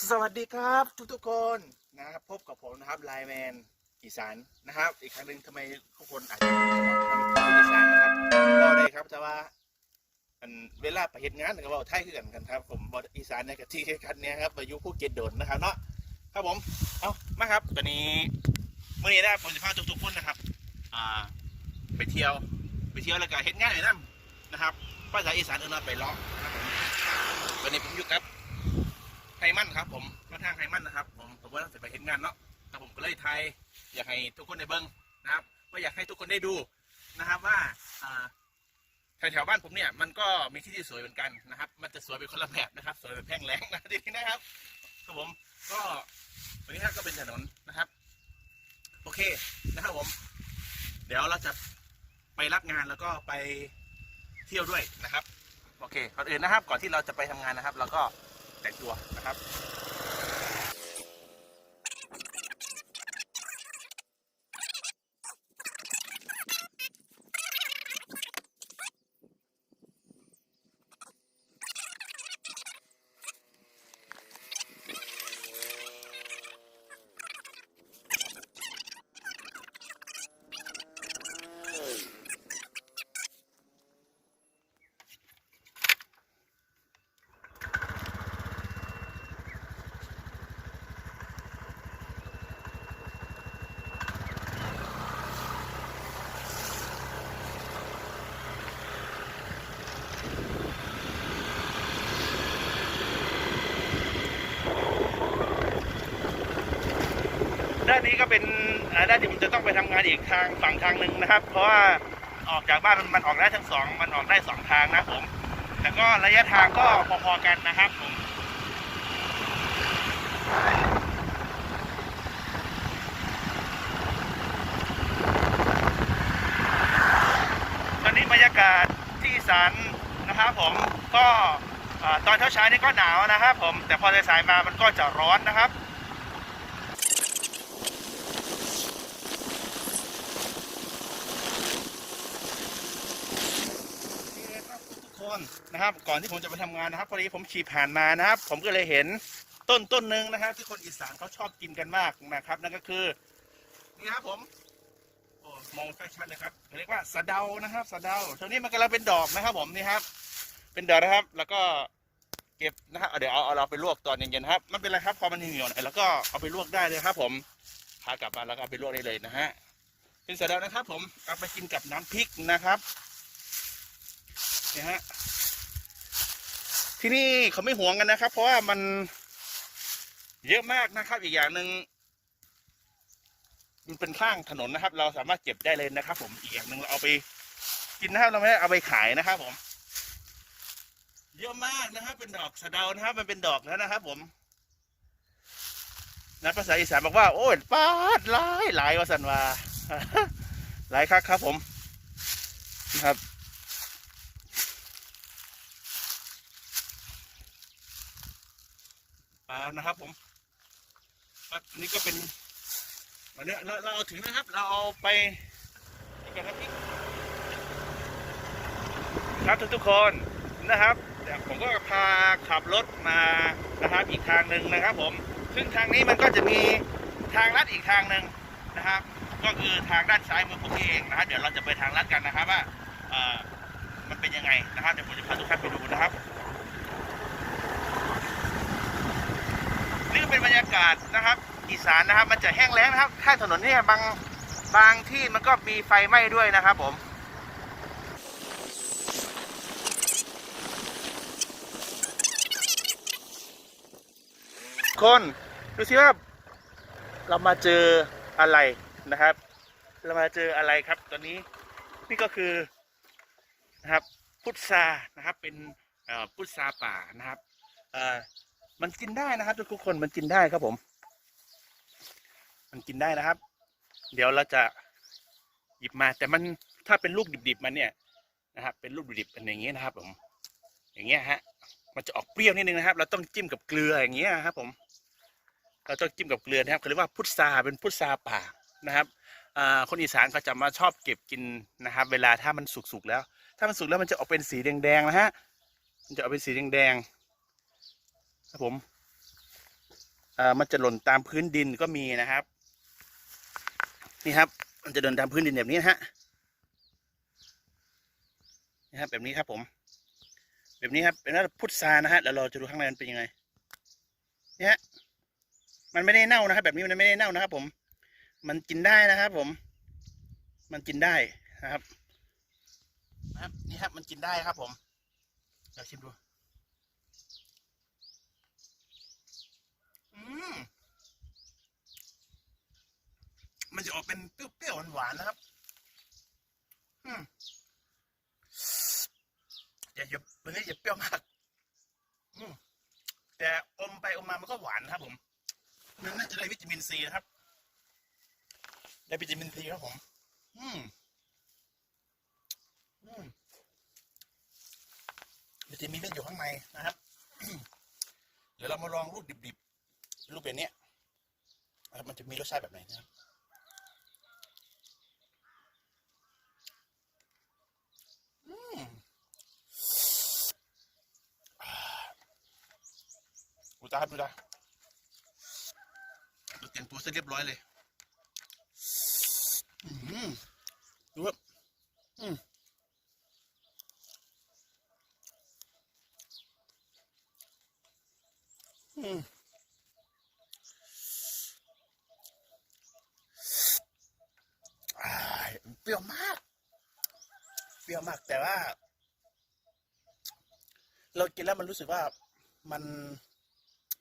สวัสดีครับทุกทุกคนนะครับพบกับผมนะครับไลแมนอีสานนะครับ อีกครั้งหนึ่งทำไมทุกคนอาจจะทำเป็นอีสานนะครับก็ได้ครับแต่ว่าอันเวลาไปเห็นงานก็เว่าไทยคือกันกันครับ ผมบออีสานในกะที่กันเนี้ยครับมายู่ภูเก็ตโดนนะครับเนาะครับผมเอามาครับตอนนี้เมื่อนี้นะผมจะพาทุกๆคนนะครับ อ่า ไปเที่ยวไปเที่ยวแล้วก็เห็นงานเลยนะนะครับภาษาอีสานเออเราไปลาะนะครับผมวันนี้ผมอยู่กับ มันครับ ผมมาทางไทมันนะครับ ผมผมว่าจะไปเห็นงานเนาะแต่ผมก็เลยไทยอยากให้ทุกคนได้เบิ้งนะครับว่าอยากให้ทุกคนได้ดูนะครับว่าแถวๆบ้านผมเนี่ยมันก็มีที่ที่สวยเหมือนกันนะครับ มันจะสวยเป็นคนละแบบนะครับ สวยแบบแพงแรงนะทีนี้นะครับครับผมก็วันนี้ครับก็เป็นถนนนะครับ โอเคนะครับผม เดี๋ยวเราจะไปรับงานแล้วก็ไปเที่ยวด้วยนะครับ โอเคก่อนอื่นนะครับ ก่อนที่เราจะไปทำงานนะครับ เราก็ แต่งตัวนะครับ นนี้ก็เป็นอ่าด้านที่ผมจะต้องไปทำงานอีกทางฝั่งทางหนึ่งนะครับ เพราะว่าออกจากบ้านมันออกได้ทั้งสองมันออกได้สองทางนะผมแต่ก็ระยะทางก็พอๆกันนะครับผมตอนนี้บรรยากาศที่สานนะครับผมก็ตอนเช้าเช้าๆนี่ก็หนาวนะครับผมแต่พอสายๆมามันก็จะร้อนนะครับ นี่นะครับทุกค นะครับ ก่อนที่ผมจะไปทำงานนะครับพอดีผมขี่ผ่านมานะครับ ผมก็เลยเห็นต้นต้นหนึ่งนะครับ ที่คนอีสานเขาชอบกินกันมากนะครับ นั่นก็คือนี่ครับผมโอ้มองชัดๆเลยครับเรียกว่าสะเดานะครับสะเดาตรงนี้มันกำลังเป็นดอกนะครับผมนี่ครับ เป็นดอกนะครับ แล้วก็เก็บนะครับเดี๋ยวเอาเอาเราไปลวกตอนเย็นๆครับไม่เป็นไรครับพอมันเหี่ยวๆหน่อยแล้วก็เอาไปลวกได้เลยครับ ผมพากลับมาแล้วก็เอาไปลวกได้เลยนะฮะเป็นสะเดานะครับ ผมเอาไปกินกับน้ำพริกนะครับนี่ฮะ ที่นี่เขาไม่ห่วงกันนะครับ เพราะว่ามันเยอะมากนะครับ อีกอย่างหนึ่งมันเป็นข้างถนนนะครับ เราสามารถเก็บได้เลยนะครับ ผมอีกอย่างหนึ่งเราเอาไปกินนะครับเราไม่ได้เอาไปขายนะครับ ผม เยอะมากนะครับ เป็นดอกสะเดานะครับ มันเป็นดอกแล้วนะครับ ผมนะภาษาอีสานบอกว่า โอ้ยปาดหลายหลายวาสันวาหลายครับครับ ผมนะครับ ปลานะครับ ผมครับนี่ก็เป็นวันนี้เราเราเอาถึงนะครับ เราเอาไปอีกันครับพี่ครับทุกทุกคนนะครับเดี๋ยวผมก็พาขับรถมานะครับอีกทางหนึ่งนะครับ ผม ซึ่งทางนี้มันก็จะมีทางลัดอีกทางหนึ่งนะครับ ก็คือทางด้านซ้ายมือผมเองนะครับ เดี๋ยวเราจะไปทางลัดกันนะครับว่าเออมันเป็นยังไงนะครับเดี๋ยวผมจะพาทุกท่านไปดูนะครับ นี่ก็ เป็นบรรยากาศนะครับ อีสานนะครับ มันจะแห้งแล้งนะครับข้างถนนเนี่ยบางบางที่มันก็มีไฟไหม้ด้วยนะครับผมคนดูสิว่าเรามาเจออะไรนะครับ เรามาเจออะไรครับ ตอนนี้นี่ก็คือนะครับพุทรานะครับเป็นพุทราป่านะครับ มันกินได้นะครับทุกคนมันกินได้ครับผม มันกินได้นะครับ เดี๋ยวเราจะหยิบมาแต่มันถ้าเป็นลูกดิบๆมันเนี่ยนะครับ เป็นลูกดิบๆเป็นอย่างเงี้ยนะครับ ผม อย่างเงี้ยฮะ มันจะออกเปรี้ยวนิดนึงนะครับ เราต้องจิ้มกับเกลืออย่างเงี้ยครับ ผม เราต้องจิ้มกับเกลือนะครับเขาเรียกว่าพุทราเป็นพุทราป่านะครับคนอีสานเขาจะมาชอบเก็บกินนะครับ เวลาถ้ามันสุกๆแล้ว ถ้ามันสุกแล้วมันจะออกเป็นสีแดงๆนะฮะมันจะออกเป็นสีแดงๆ ครับผมอ่อมันจะหล่นตามพื้นดินก็มีนะครับ นี่ครับ มันจะเดินตามพื้นดินแบบนี้นะฮะนี่ครับแบบนี้ครับผม แบบนี้ครับเป็นว่าพุทรานะฮะแล้วเราจะดูข้างในมันเป็นยังไงเนี่ยฮะมันไม่ได้เน่านะครับ แบบนี้มันไม่ได้เน่านะครับ ผม มันกินได้นะครับ ผม มันกินได้นะครับ นะครับนี่ครับมันกินได้ครับ ผมเดี๋ยวชิมดู อืมมันจะ ออกเป็นเปรี้ยวๆหวานๆนะครับอืมอย่าอย่ามันนี้อย่าเปรี้ยวมากอืมแต่อมไปอมมามันก็หวานนะครับ ผมมันน่าจะได้วิตามินซีนะครับ ได้วิตามินซีครับผม อืมอืมวิตามินมันอยู่ข้างในนะครับเดี๋ยวเรามาลองรูปดิบๆรูปแบบนี้มันจะมีรสชาติแบบไหนนะครับ อืมอ่า อุยตายครับดูตาดูเตรียมตัวเสร็จเรียบร้อยเลย อืมดูครับอืมอืมอ่าเปรี้ยวมาก เปรี้ยวมากแต่ว่า เรากินแล้วมันรู้สึกว่ามัน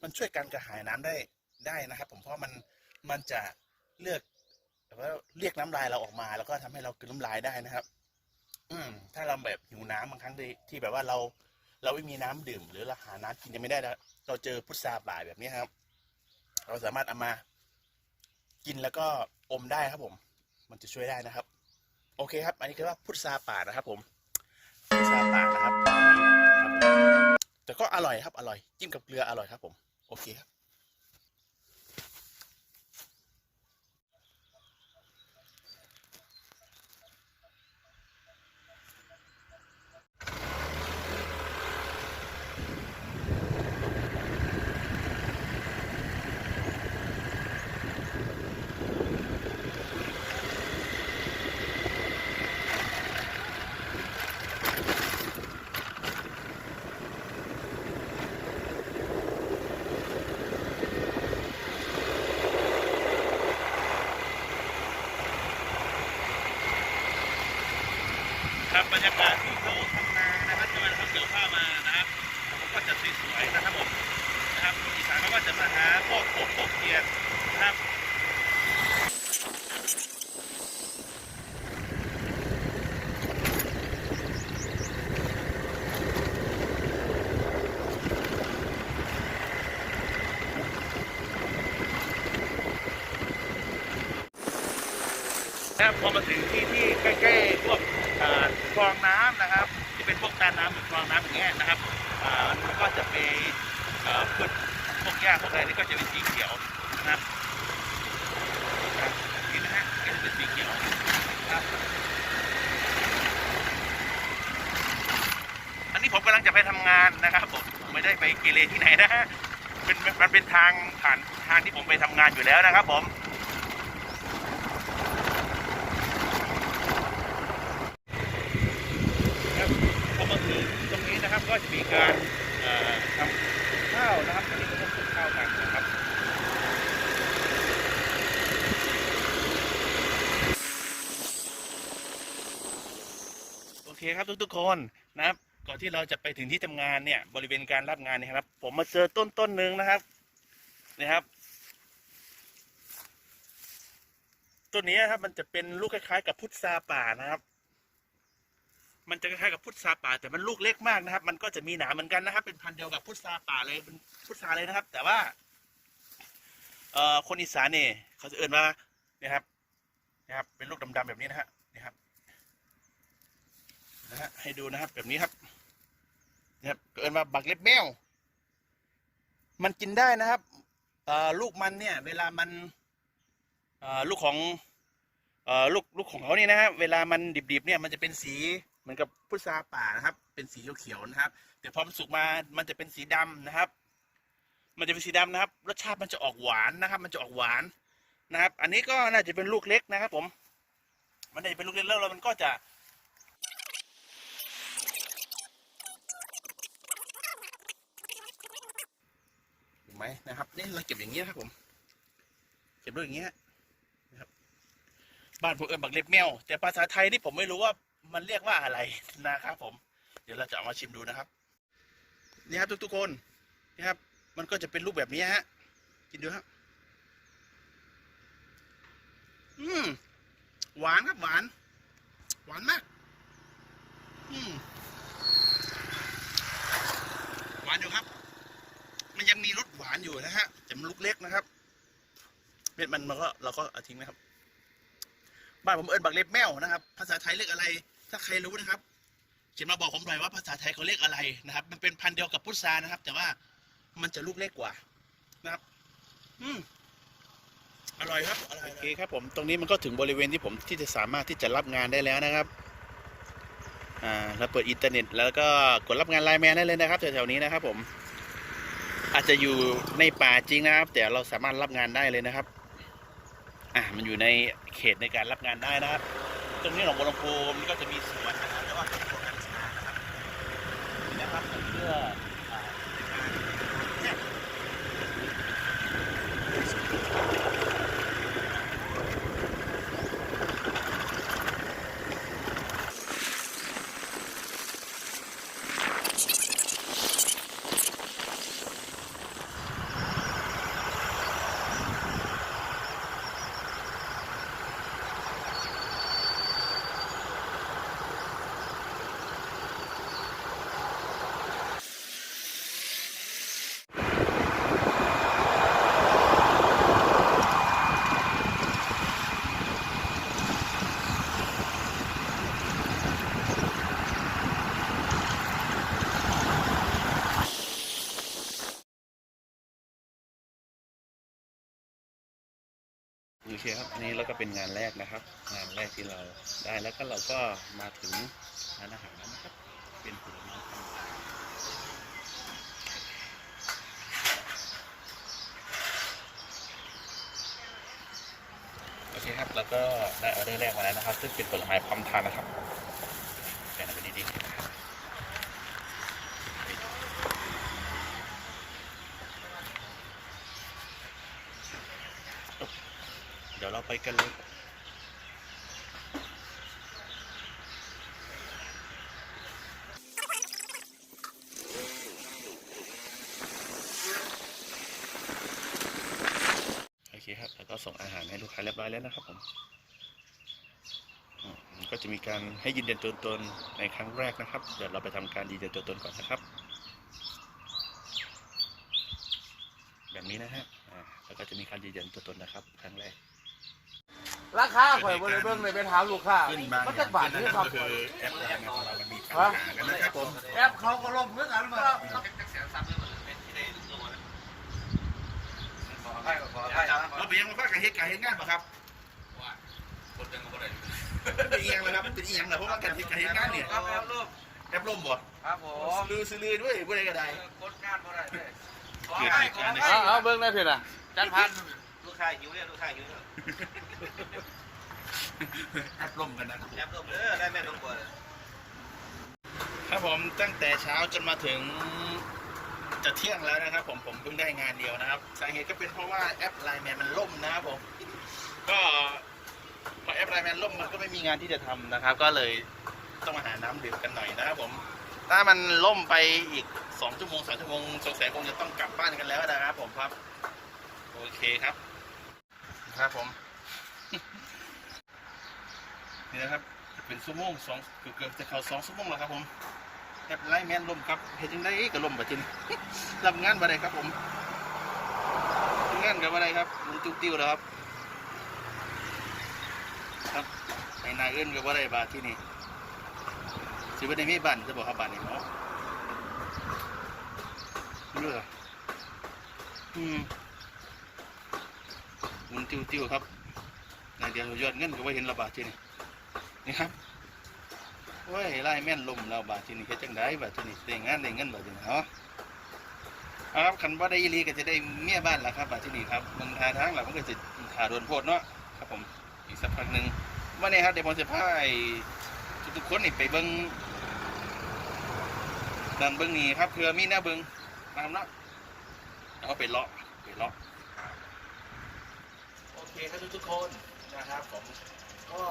มันช่วยการกระหายน้ำได้ได้นะครับ ผมเพราะมันมันจะเลือกแบบว่าเรียกน้ำลายเราออกมา แล้วก็ทำให้เรากลืนน้ำลายได้นะครับ อืมถ้าเราแบบหิวน้ำบางครั้งที่ที่แบบว่าเรา เราไม่มีน้ำดื่ม หรือเราหาน้ำกินยังไม่ได้แล้วเราเจอพุทราป่าแบบนี้ครับ เราสามารถเอามา กินแล้วก็อมได้ครับผม มันจะช่วยได้นะครับ โอเคครับ อันนี้คือว่าพุทราป่านะครับ ผมพุทราป่านะครับแต่ก็อร่อยครับ อร่อย จิ้มกับเกลืออร่อยครับผม โรยากาศที่เขาทำนานะครับที่มันเขาเกี่ยวข้าวมานะครับเขาก็จะสวยๆนะครับผมนะครับคนอีสานเขาก็จะมาหาพวกกบพวกเขียดนะครับนะครับพอมาถึงที่ที่ใกล้ๆพวก คลองน้ำนะครับ ที่เป็นพวกตาน้ำหรือคลองน้ำอย่างเงี้ยนะครับมันก็จะมีเอ่อพืชพวกหญ้าพวกอะไรนี่ก็จะเป็นสีเขียวนะครับนี่นะฮะก็จะเป็นสีเขียวครับอันนี้ผมกำลังจะไปทำงานนะครับผมผมไม่ได้ไปเกเรที่ไหนนะฮะเป็นมันเป็นทางผ่านทางที่ผมไปทำงานอยู่แล้วนะครับผม ครับพอมาถึงตรงนี้นะครับ การทำข้าวนะครับอันนี้ก็ต้องปลูกข้าวกันนะครับโอเคครับทุกๆคนนะครับก่อนที่เราจะไปถึงที่ทำงานเนี่ย บริเวณการรับงานเนี่ยครับ ผมมาเจอต้นต้นหนึ่งนะครับนะครับต้นนี้นะครับมันจะเป็นลูกคล้ายๆ กับพุทราป่านะครับ มันจะคล้ายๆกับพุทราป่า แต่มันลูกเล็กมากนะครับ มันก็จะมีหนามเหมือนกันนะครับ เป็นพันธุ์เดียวกับพุทราป่าเลยเป็นพุทราเลยนะครับ แต่ว่าเอ่อคนอีสานเนี่ยเขาจะเอ่นว่าเนี่ยครับนะครับ เป็นลูกดำๆแบบนี้นะฮะนี่ครับนะฮะให้ดูนะครับแบบนี้ครับนะครับเอ่นว่าบักเล็บแมวมันกินได้นะครับเอ่อลูกมันเนี่ย เวลามันเอ่อลูกของเอ่อลูกลูกของเขาเนี่ยนะฮะเวลามันดิบๆเนี่ยมันจะเป็นสี เหมือนกับพุทราป่านะครับ เป็นสีเขียวๆนะครับ แต่พอมันสุกมามันจะเป็นสีดำนะครับ มันจะเป็นสีดำนะครับ รสชาติมันจะออกหวานนะครับ มันจะออกหวานนะครับ อันนี้ก็น่าจะเป็นลูกเล็กนะครับ ผม มันน่าจะเป็นลูกเล็กแล้วแล้วมันก็จะเห็นไหมนะครับนี่เราเก็บอย่างนี้ยครับผม เก็บด้วยอย่างเงี้ยนะครับ บ้านผมเอิญบักเล็บแมวแต่ภาษาไทยนี่ผมไม่รู้ว่า มันเรียกว่าอะไรนะครับผม เดี๋ยวเราจะเอามาชิมดูนะครับ นี่ครับทุกๆคนนี่ครับ มันก็จะเป็นรูปแบบนี้ฮะ กินดูครับ อืม หวานครับหวาน หวานมาก อืม หวานอยู่ครับ มันยังมีรสหวานอยู่นะฮะแต่มันลูกเล็กนะครับเม็ดมันมันก็เราก็เอาทิ้งนะครับบ้านผมเอิญบักเล็บแมวนะครับ ภาษาไทยเรียกอะไร ถ้าใครรู้นะครับเขียนมาบอกผมหน่อยว่าภาษาไทยเขาเรียกอะไรนะครับ มันเป็นพันธุ์เดียวกับพุทรานะครับ แต่ว่ามันจะลูกเล็กกว่านะครับ อืมอร่อยครับอร่อยโอเคครับผมตรงนี้มันก็ถึงบริเวณที่ผมที่จะสามารถที่จะรับงานได้แล้วนะครับอ่าเราเปิดอินเทอร์เน็ต แล้วก็กดรับงานไลน์แมนได้เลยนะครับแถวๆนี้นะครับ ผม อาจจะอยู่ในป่าจริงนะครับ แต่เราสามารถรับงานได้เลยนะครับ อ่ามันอยู่ในเขตในการรับงานได้นะครับ ตรงนี้หนองบัวลำพูมันก็จะมีสวนนะครับแต่ว่าเป็นสวนกัญชานะครับนี่นะครับเพื่ออ่าในการเนี่ย โอเคครับอันนี้แล้วก็เป็นงานแรกนะครับ งานแรกที่เราได้แล้วก็เราก็มาถึงร้านอาหารแล้วนะครับเป็นผลไม้โอเคครับ แล้วก็ได้ออเดอร์แรกมาแล้วนะครับ ซึ่งเป็นผลไม้พร้อมทานนะครับแบ่งเป็นดีๆนะครับเดี๋ยวเรา ไปกันเลยโอเคครับแล้วก็ส่งอาหารให้ลูกค้าเรียบร้อยแล้วนะครับผมก็จะมีการให้ยืนยันตัวตนในครั้งแรกนะครับ เดี๋ยวเราไปทำการยืนยันตัวตนก่อนนะครับ แบบนี้นะฮะแล้วก็จะมีการยืนยันตัวตนนะครับ ครั้งแรก ราคาข่อยบริเบิ้งเลยไปถามลูกค้าขึ้นบางมันจะบาทนี่ครับก็คือแอปแรงของเรามันมีปัญหากันนะครับผมแอปเขาก็ลงเหมือนกันมาเราไปยังมาฟ้ากับเฮ็ดการเฮ็ดงานป่ะครับเป็นอีหยังเลยครับเป็นอีหยังเลยเพราะว่าการเฮ็ดการเฮ็ดงานเนี่ยครับครับลูกแอปล่มบ่ครับผมซื้อซื้อลือด้วยผู้ใดก็ได้กดงานบ่ได้เลยเกิดเหตุการณ์ในเอาเอาเบิ้งได้เพียน่ะจันพันลูกค้าหิวเนี่ยลูกค้าหิวเนี่ยแอปล่มกันนะครับแอบลมเออได้แม่ลมกว่าครับผมตั้งแต่เช้าจนมาถึงจะเที่ยงแล้วนะครับ ผมผมเพิ่งได้งานเดียวนะครับสาเหตุก็เป็นเพราะว่าแอปไลน์แมนมันล่มนะครับผมก็พอแอปไลน์แมนล่มมันก็ไม่มีงานที่จะทำนะครับ ก็เลยต้องมาหาน้ำดื่มกันหน่อยนะครับผม ถ้ามันล่มไปอีกสองชั่วโมงสามชั่วโมงสงสัยคงจะต้องกลับบ้านกันแล้วนะครับ ผมครับ โอเคครับ ครับผม นี่นะครับจะเป็นชั่วโมงสองเกือบจะเข้าสองชั่วโมงแล้วครับผมแอปไลน์แมนลมครับเฮ็ดจังได้ก็ลมบัดทีนี้รับงานบ่ได้ครับผมงานกับบ่ได้ครับมันตุ้ติ้วแล้วครับ ครับไอ้นายเอื้นกับบ่ได้บาที่นี่สิบ่ได้มีบ้านจะบอกครับบ้านนี่เนาะเรืออืมมันติ้วติ้วๆครับ นเดียวยอดเงินก็บ่เห็นระบาดที่นี่นี่ครับโอ้ยไล่แม่นลมเราบาดทีนี้เฮ็ดจังได้บาดทีนี้ได้งานได้เงินบาดทีนี้เนาะเอาครับคันว่าได้อีหลีก็จะได้เมียบ้านละครับมาที่นี่ครับมืองทาทางหลังมันก็จะขาโดนโพดเนาะครับผมอีกสักพักหนึ่งวันนี้ครับเดี๋ยวผมจะพาไอ้ทุกคนนี่ไปเบิ้งดันเบิ้งนี่ครับเพื่อมีหน้าเบิ้งนะครับเนาะเอาไปเลาะไปเลาะโอเคครับทุกๆคน นะครับผมก็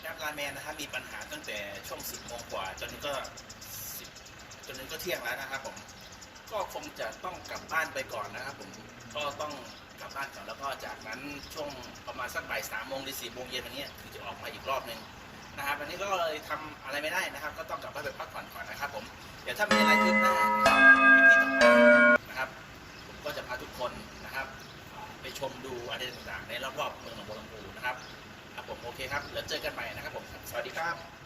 แอปไลน์แมนนะครับมีปัญหาตั้งแต่ช่วงสิบโมงกว่าจนนี้ก็สิบจนนี้ก็เที่ยงแล้วนะครับผมก็คงจะต้องกลับบ้านไปก่อนนะครับผมก็ต้องกลับบ้านก่อนแล้วก็จากนั้นช่วงประมาณสักบ่ายสามโมงหรือสี่โมงเย็นวันนี้ถึงจะออกมาอีกรอบหนึ่งนะครับวันนี้ก็เลยทำอะไรไม่ได้นะครับ ก็ต้องกลับบ้านไปพักผ่อนก่อนนะครับ ผมเดี๋ยวถ้ามีอะไรคืบหน้านะครับที่ต่อไปนะครับผมก็จะพาทุกคน ไปชมดูอะไรต่างๆในรอบๆเมืองหนองบัวลำพูนะครับครับผมโอเคครับแล้วเจอกันใหม่นะครับผมสวัสดีครับ